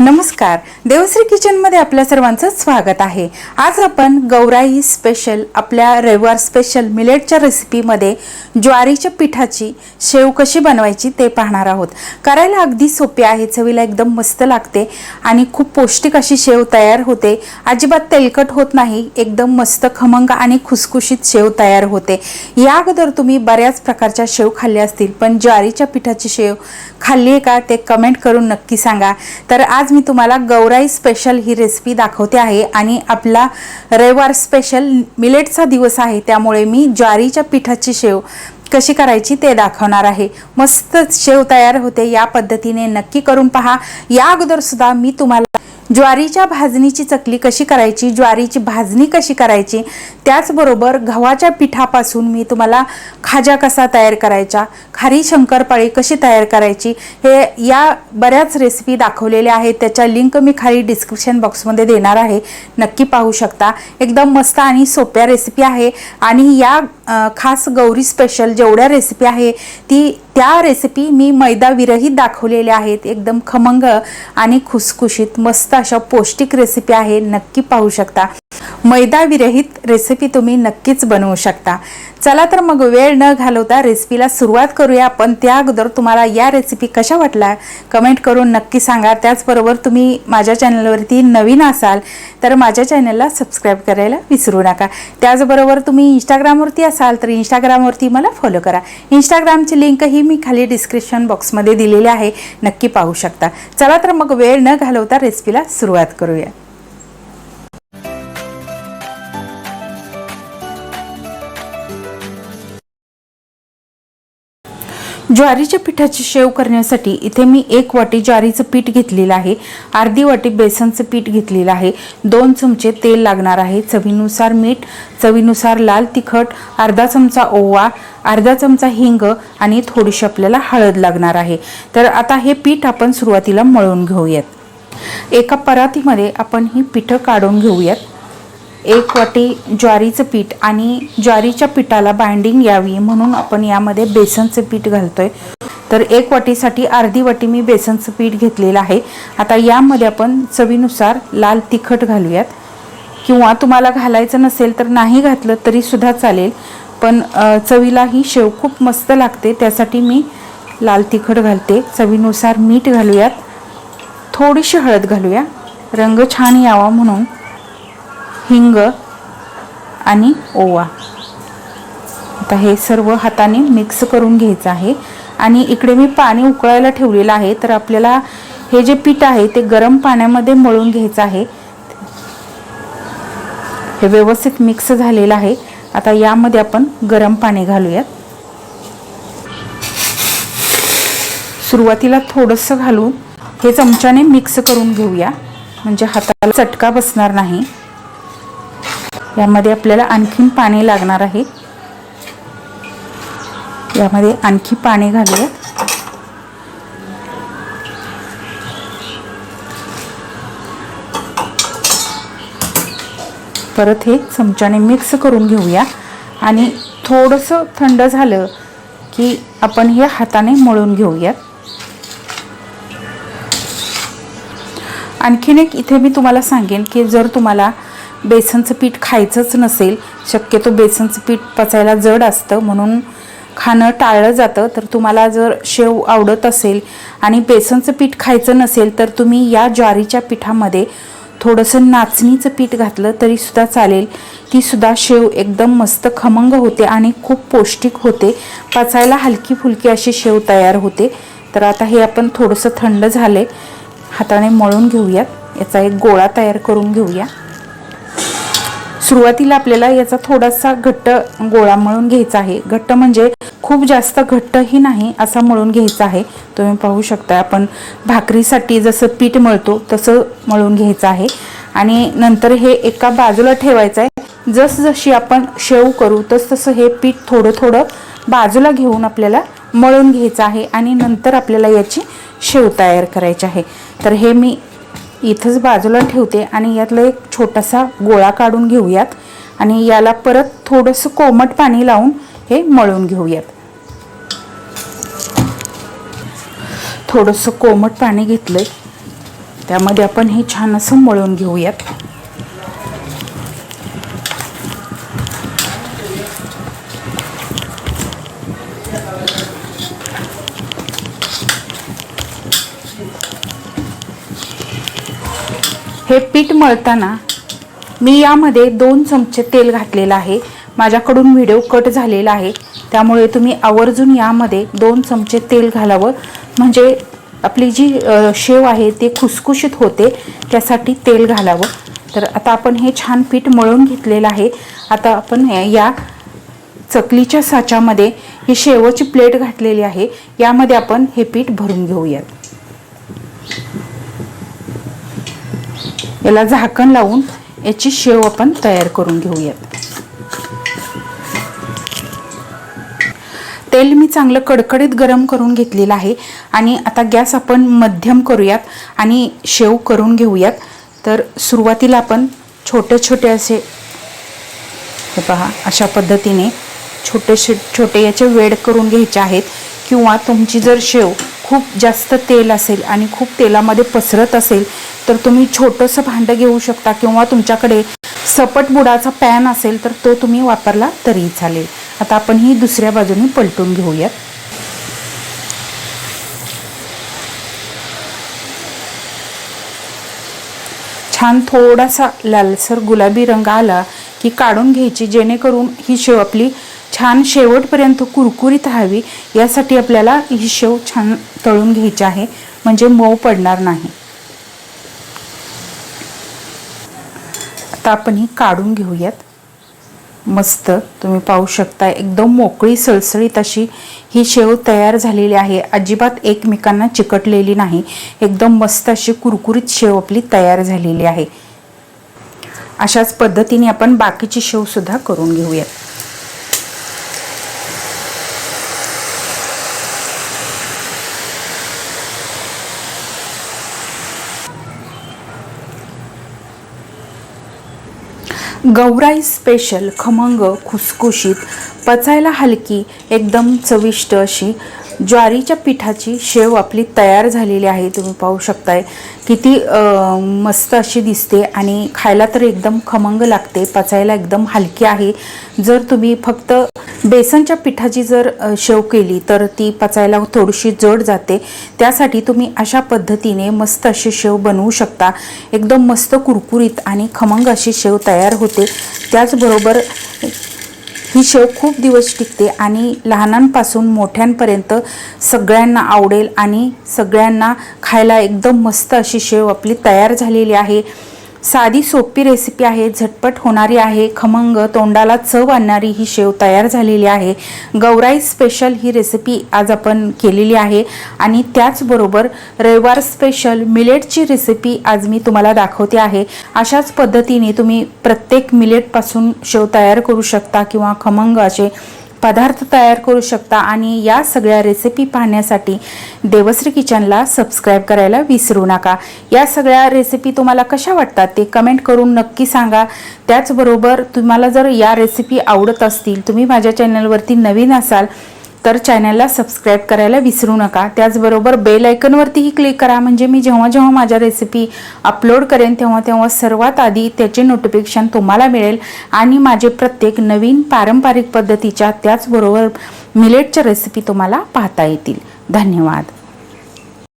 नमस्कार. देवश्री किचनमध्ये आपल्या सर्वांचं स्वागत आहे. आज आपण गौराई स्पेशल आपल्या रविवार स्पेशल मिलेटच्या रेसिपीमध्ये ज्वारीच्या पिठाची शेव कशी बनवायची ते पाहणार आहोत. करायला अगदी सोपी आहे चवीला एकदम मस्त लागते आणि खूप पौष्टिक अशी शेव तयार होते. अजिबात तेलकट होत नाही एकदम मस्त खमंग आणि खुसखुशीत शेव तयार होते. या अगोदर तुम्ही बऱ्याच प्रकारच्या शेव खाल्ल्या असतील पण ज्वारीच्या पिठाची शेव खाल्ली आहे का ते कमेंट करून नक्की सांगा. तर आज मी तुम्हाला गौराई स्पेशल ही रेसिपी दाखवते आहे आणि आपला रविवार स्पेशल मिलेटचा दिवस आहे. त्यामुळे मी ज्वारीच्या पिठाची शेव कशी करायची ते दाखवणार आहे. मस्त शेव तयार होते. या पद्धतीने नक्की करून पहा. या अगोदरसुद्धा मी तुम्हाला ज्वारीच्या भाजणीची चकली कशी करायची ज्वारीची भाजणी कशी करायची त्याचबरोबर गव्हाच्या पिठापासून मी तुम्हाला खाजा कसा तयार करायचा खारी शंकरपाळी कशी तयार करायची हे या बऱ्याच रेसिपी दाखवलेल्या आहेत. त्याच्या लिंक मी खाली डिस्क्रिप्शन बॉक्समध्ये देणार आहे. नक्की पाहू शकता. एकदम मस्त आणि सोप्या रेसिपी आहे. आणि या खास गौरी स्पेशल जेवढ्या रेसिपी आहे ती त्या रेसिपी मी मैदा विरहित दाखवलेल्या आहेत. एकदम खमंग आणि खुसखुशीत मस्त अशा पौष्टिक रेसिपी आहे. नक्की पाहू शकता. मैदा विरहित रेसिपी तुम्ही नक्कीच बनवू शकता. चला तर मग वेळ न घालवता रेसिपीला सुरुवात करूया. आपण त्या अगोदर तुम्हाला या रेसिपी कशा वाटल्या कमेंट करून नक्की सांगा. त्याचबरोबर तुम्ही माझ्या चॅनलवरती नवीन असाल तर माझ्या चॅनलला सबस्क्राईब करायला विसरू नका. त्याचबरोबर तुम्ही इंस्टाग्रामवरती असाल तर इंस्टाग्रामवरती मला फॉलो करा. इंस्टाग्रामची लिंकही मी खाली डिस्क्रिप्शन बॉक्समध्ये दिलेली आहे. नक्की पाहू शकता. चला तर मग वेळ न घालवता रेसिपीला सुरुवात करूया. ज्वारीच्या पिठाची शेव करण्यासाठी इथे मी एक वाटी ज्वारीचं पीठ घेतलेलं आहे. अर्धी वाटी बेसनचं पीठ घेतलेलं आहे. दोन चमचे तेल लागणार आहे. चवीनुसार मीठ चवीनुसार लाल तिखट अर्धा चमचा ओवा अर्धा चमचा हिंग आणि थोडीशी आपल्याला हळद लागणार आहे. तर आता हे पीठ आपण सुरुवातीला मळून घेऊयात. एका परातीमध्ये आपण ही पिठं काढून घेऊयात. एक वाटी ज्वारीचं पीठ आणि ज्वारीच्या पिठाला बाइंडिंग यावी म्हणून आपण यामध्ये बेसनचं पीठ घालतोय. तर एक वाटीसाठी अर्धी वाटी मी बेसनचं पीठ घेतलेलं आहे. आता यामध्ये आपण चवीनुसार लाल तिखट घालूयात. किंवा तुम्हाला घालायचं नसेल तर नाही घातलं तरीसुद्धा चालेल. पण चवीला ही शेव खूप मस्त लागते. त्यासाठी मी लाल तिखट घालते. चवीनुसार मीठ घालूयात. थोडीशी हळद घालूया. रंग छान यावा म्हणून. हिंग आणि ओवा. आता हे सर्व हाताने मिक्स करून घ्यायचं आहे. आणि इकडे मी पाणी उकळायला ठेवलेलं आहे तर आपल्याला हे जे पीठ आहे ते गरम पाण्यामध्ये मळून घ्यायचं आहे. हे व्यवस्थित मिक्स झालेलं आहे. आता यामध्ये आपण गरम पाणी घालूयात. सुरुवातीला थोडंसं घालून हे चमच्याने मिक्स करून घेऊया. म्हणजे हाताला चटका बसणार नाही. यामध्ये आपल्याला आणखीन पाणी लागणार आहे. यामध्ये आणखी पाणी घालूया. परत हे चमच्याने मिक्स करून घेऊया. आणि थोडंसं थंड झालं की आपण हे हाताने मळून घेऊयात. आणखीन एक इथे मी तुम्हाला सांगेन की जर तुम्हाला बेसनचं पीठ खायचंच नसेल शक्यतो बेसनचं पीठ पचायला जड असतं म्हणून खाणं टाळलं जातं. तर तुम्हाला जर शेव आवडत असेल आणि बेसनचं पीठ खायचं नसेल तर तुम्ही या ज्वारीच्या पिठामध्ये थोडंसं नाचणीचं पीठ घातलं तरीसुद्धा चालेल. ती सुद्धा शेव एकदम मस्त खमंग होते आणि खूप पौष्टिक होते. पचायला हलकी फुलकी अशी शेव तयार होते. तर आता हे आपण थोडंसं थंड झाले हाताने मळून घेऊयात. याचा एक गोळा तयार करून घेऊया. सुरुवातीला आपल्याला याचा थोडासा घट्ट गोळा मळून घ्यायचा आहे. घट्ट म्हणजे खूप जास्त घट्टही नाही असा मळून घ्यायचा आहे. तुम्ही पाहू शकता आपण भाकरीसाठी जसं पीठ मळतो तसं मळून घ्यायचं आहे. आणि नंतर हे एका बाजूला ठेवायचं आहे. जसजशी आपण शेव करू तस तसं हे पीठ थोडं थोडं बाजूला घेऊन आपल्याला मळून घ्यायचं आहे. आणि नंतर आपल्याला याची शेव तयार करायची आहे. तर हे मी इथंच बाजूला ठेवते आणि यातला एक छोटासा गोळा काढून घेऊयात. आणि याला परत थोडंसं कोमट पाणी लावून हे मळून घेऊयात. थोडंसं कोमट पाणी घेतलंय. त्यामध्ये आपण हे छान असं मळून घेऊयात. हे पीठ मळताना मी यामध्ये दोन चमचे तेल घातलेलं आहे. माझ्याकडून व्हिडिओ कट झालेला आहे. त्यामुळे तुम्ही आवर्जून यामध्ये दोन चमचे तेल घालावं. म्हणजे आपली जी शेव आहे ती खुसखुशीत होते त्यासाठी तेल घालावं. तर आता आपण हे छान पीठ मळून घेतलेलं आहे. आता आपण या चकलीच्या साच्यामध्ये ही शेवची प्लेट घातलेली आहे. यामध्ये आपण हे पीठ भरून घेऊयात. याला झाकण लावून याची शेव आपण तयार करून घेऊयात. तेल मी चांगलं कडकडीत गरम करून घेतलेलं आहे आणि आता गॅस आपण मध्यम करूयात आणि शेव करून घेऊयात. तर सुरुवातीला आपण छोटे छोटे असे हे पहा अशा पद्धतीने छोटे छोटे याचे वेड करून घ्यायचे आहेत किंवा तुमची जर शेव खूप जास्त तेल असेल आणि खूप तेलामध्ये पसरत असेल तर तुम्ही छोटंसं भांडं घेऊ शकता किंवा तुमच्याकडे सपट बुडाचा पॅन असेल तर तो तुम्ही वापरला तरी चालेल. आता आपण ही दुसऱ्या बाजूने पलटून घेऊयात. छान थोडासा लालसर गुलाबी रंग आला की काढून घ्यायची जेणेकरून ही शेव आपली छान शेवटपर्यंत कुरकुरीत राहावी यासाठी आपल्याला ही शेव छान तळून घ्यायची आहे. म्हणजे मऊ पडणार नाही. आता आपण ही काढून घेऊयात. मस्त तुम्ही पाहू शकता एकदम मोकळी सळसळीत अशी ही शेव तयार झालेली आहे. अजिबात एकमेकांना चिकटलेली नाही. एकदम मस्त अशी कुरकुरीत शेव आपली तयार झालेली आहे. अशाच पद्धतीने आपण बाकीची शेवसुद्धा करून घेऊयात. गौराई स्पेशल खमंग खुसखुशीत पचायला हलकी एकदम चविष्ट अशी ज्वारीच्या पिठाची शेव आपली तयार झालेली आहे तुम्ही पाहू शकताय. किती मस्त अशी दिसते आणि खायला तर एकदम खमंग लागते पचायला एकदम हलकी आहे. जर तुम्ही फक्त बेसनच्या पिठाची जर शेव केली तर ती पचायला थोडीशी जड जाते. त्यासाठी तुम्ही अशा पद्धतीने मस्त अशी शेव बनवू शकता. एकदम मस्त कुरकुरीत आणि खमंग अशी शेव तयार होते. त्याचबरोबर ही शेव खूप दिवस टिकते आणि लहानांपासून मोठ्यांपर्यंत सगळ्यांना आवडेल आणि सगळ्यांना खायला एकदम मस्त अशी शेव आपली तयार झालेली आहे. साधी सोपी रेसिपी आहे झटपट होणारी आहे खमंग तोंडाला चव आणणारी ही शेव तयार झालेली आहे. गौराई स्पेशल ही रेसिपी आज आपण केलेली आहे आणि त्याचबरोबर रविवार स्पेशल मिलेटची रेसिपी आज मी तुम्हाला दाखवते आहे. अशाच पद्धतीने तुम्ही प्रत्येक मिलेटपासून शेव तयार करू शकता किंवा खमंग असे पदार्थ तयार करू शकता आणि या सगळ्या रेसिपी पाहण्यासाठी देवश्री किचनला सबस्क्राईब करायला विसरू नका. या सगळ्या रेसिपी तुम्हाला कशा वाटतात ते कमेंट करून नक्की सांगा. त्याचबरोबर तुम्हाला जर या रेसिपी आवडत असतील तुम्ही माझ्या चॅनलवरती नवीन असाल तर चॅनलला सबस्क्राईब करायला विसरू नका. त्याचबरोबर बेल आयकनवरतीही क्लिक करा. म्हणजे मी जेव्हा जेव्हा माझ्या रेसिपी अपलोड करेन तेव्हा तेव्हा सर्वात आधी त्याचे नोटिफिकेशन तुम्हाला मिळेल. आणि माझे प्रत्येक नवीन पारंपरिक पद्धतीच्या त्याचबरोबर मिलेटच्या रेसिपी तुम्हाला पाहता येतील. धन्यवाद.